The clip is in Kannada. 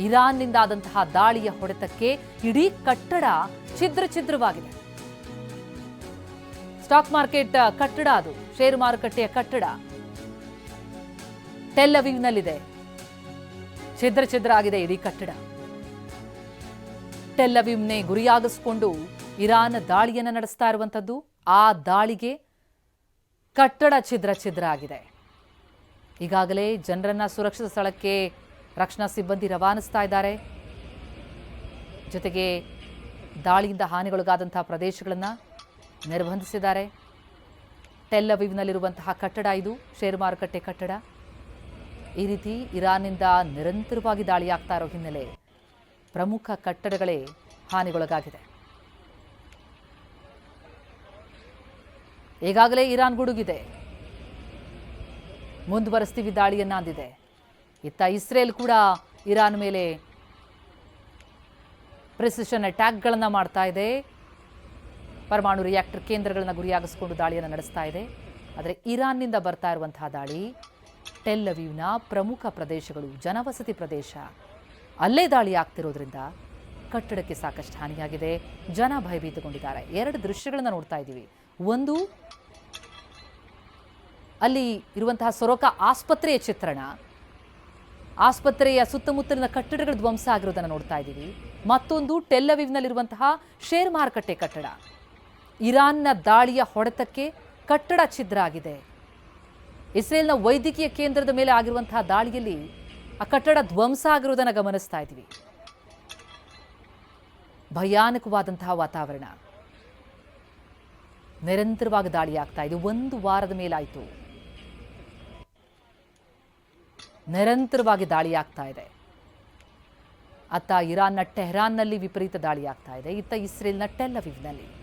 ಇರಾನ್ನಿಂದ ಆದಂತಹ ದಾಳಿಯ ಹೊಡೆತಕ್ಕೆ ಇಡೀ ಕಟ್ಟಡ ಛಿದ್ರ ಛಿದ್ರವಾಗಿದೆ. ಸ್ಟಾಕ್ ಮಾರ್ಕೆಟ್ ಕಟ್ಟಡ ಅದು. ಷೇರು ಮಾರುಕಟ್ಟೆಯ ಕಟ್ಟಡ. ಟೆಲ್ ಅವೀವ್ನಲ್ಲಿದೆ. ಛಿದ್ರ ಛಿದ್ರ ಆಗಿದೆ ಇಡೀ ಕಟ್ಟಡ. ಟೆಲ್ ನೇ ಗುರಿಯಾಗಿಸಿಕೊಂಡು ಇರಾನ್ ದಾಳಿಯನ್ನು ನಡೆಸ್ತಾ ಇರುವಂಥದ್ದು. ಆ ದಾಳಿಗೆ ಕಟ್ಟಡ ಛಿದ್ರ ಛಿದ್ರ ಆಗಿದೆ. ಈಗಾಗಲೇ ಜನರನ್ನ ಸುರಕ್ಷಿತ ಸ್ಥಳಕ್ಕೆ ರಕ್ಷಣಾ ಸಿಬ್ಬಂದಿ ರವಾನಿಸ್ತಾ ಇದ್ದಾರೆ. ಜೊತೆಗೆ ದಾಳಿಯಿಂದ ಹಾನಿಗೊಳಗಾದಂತಹ ಪ್ರದೇಶಗಳನ್ನು ನಿರ್ಬಂಧಿಸಿದ್ದಾರೆ. ಟೆಲ್ ಅವೀವ್ನಲ್ಲಿರುವಂತಹ ಕಟ್ಟಡ ಇದು, ಷೇರು ಮಾರುಕಟ್ಟೆ ಕಟ್ಟಡ. ಈ ರೀತಿ ಇರಾನ್ನಿಂದ ನಿರಂತರವಾಗಿ ದಾಳಿಯಾಗ್ತಾ ಇರೋ ಹಿನ್ನೆಲೆ ಪ್ರಮುಖ ಕಟ್ಟಡಗಳೇ ಹಾನಿಗೊಳಗಾಗಿದೆ. ಈಗಾಗಲೇ ಇರಾನ್ ಗುಡುಗಿದೆ. ಮುಂದುವರೆಸ್ತೀವಿ ದಾಳಿಯನ್ನ ಅಂದಿದೆ. ಇತ್ತ ಇಸ್ರೇಲ್ ಕೂಡ ಇರಾನ್ ಮೇಲೆ ಪ್ರಿಸಿಷನ್ ಅಟ್ಯಾಕ್ಗಳನ್ನು ಮಾಡ್ತಾ ಇದೆ. ಪರಮಾಣು ರಿಯಾಕ್ಟರ್ ಕೇಂದ್ರಗಳನ್ನು ಗುರಿಯಾಗಿಸಿಕೊಂಡು ದಾಳಿಯನ್ನು ನಡೆಸ್ತಾ ಇದೆ. ಆದರೆ ಇರಾನ್ನಿಂದ ಬರ್ತಾ ಇರುವಂತಹ ದಾಳಿ ಟೆಲ್ಲವೀವ್ನ ಪ್ರಮುಖ ಪ್ರದೇಶಗಳು, ಜನವಸತಿ ಪ್ರದೇಶ, ಅಲ್ಲೇ ದಾಳಿ ಆಗ್ತಿರೋದ್ರಿಂದ ಕಟ್ಟಡಕ್ಕೆ ಸಾಕಷ್ಟು ಹಾನಿಯಾಗಿದೆ. ಜನ ಭಯಭೀತಗೊಂಡಿದ್ದಾರೆ ಎರಡು ದೃಶ್ಯಗಳನ್ನು ನೋಡ್ತಾ ಇದ್ದೀವಿ. ಒಂದು, ಅಲ್ಲಿ ಇರುವಂತಹ ಸೊರಕ ಆಸ್ಪತ್ರೆಯ ಚಿತ್ರಣ. ಆಸ್ಪತ್ರೆಯ ಸುತ್ತಮುತ್ತಲಿನ ಕಟ್ಟಡಗಳ ಧ್ವಂಸ ಆಗಿರೋದನ್ನು ನೋಡ್ತಾ ಇದ್ದೀವಿ. ಮತ್ತೊಂದು ಟೆಲ್ಲವಿವ್ನಲ್ಲಿರುವಂತಹ ಶೇರ್ ಮಾರುಕಟ್ಟೆ ಕಟ್ಟಡ. ಇರಾನ್ನ ದಾಳಿಯ ಹೊಡೆತಕ್ಕೆ ಕಟ್ಟಡ ಛಿದ್ರ ಆಗಿದೆ. ಇಸ್ರೇಲ್ನ ವೈದ್ಯಕೀಯ ಕೇಂದ್ರದ ಮೇಲೆ ಆಗಿರುವಂತಹ ದಾಳಿಯಲ್ಲಿ ಆ ಕಟ್ಟಡ ಧ್ವಂಸ ಆಗಿರುವುದನ್ನು ಗಮನಿಸ್ತಾ ಇದ್ದೀವಿ. ಭಯಾನಕವಾದಂತಹ ವಾತಾವರಣ. ನಿರಂತರವಾಗಿ ದಾಳಿ ಆಗ್ತಾ ಇದೆ. ಒಂದು ವಾರದ ಮೇಲಾಯಿತು. ನಿರಂತರವಾಗಿ ದಾಳಿ ಆಗ್ತಾ ಇದೆ. ಅತ್ತ ಇರಾನ್ನ ಟೆಹರಾನ್ನಲ್ಲಿ ವಿಪರೀತ ದಾಳಿ ಆಗ್ತಾ ಇದೆ. ಇತ್ತ ಇಸ್ರೇಲ್ನ ಟೆಲ್ ಅವೀವ್ನಲ್ಲಿ.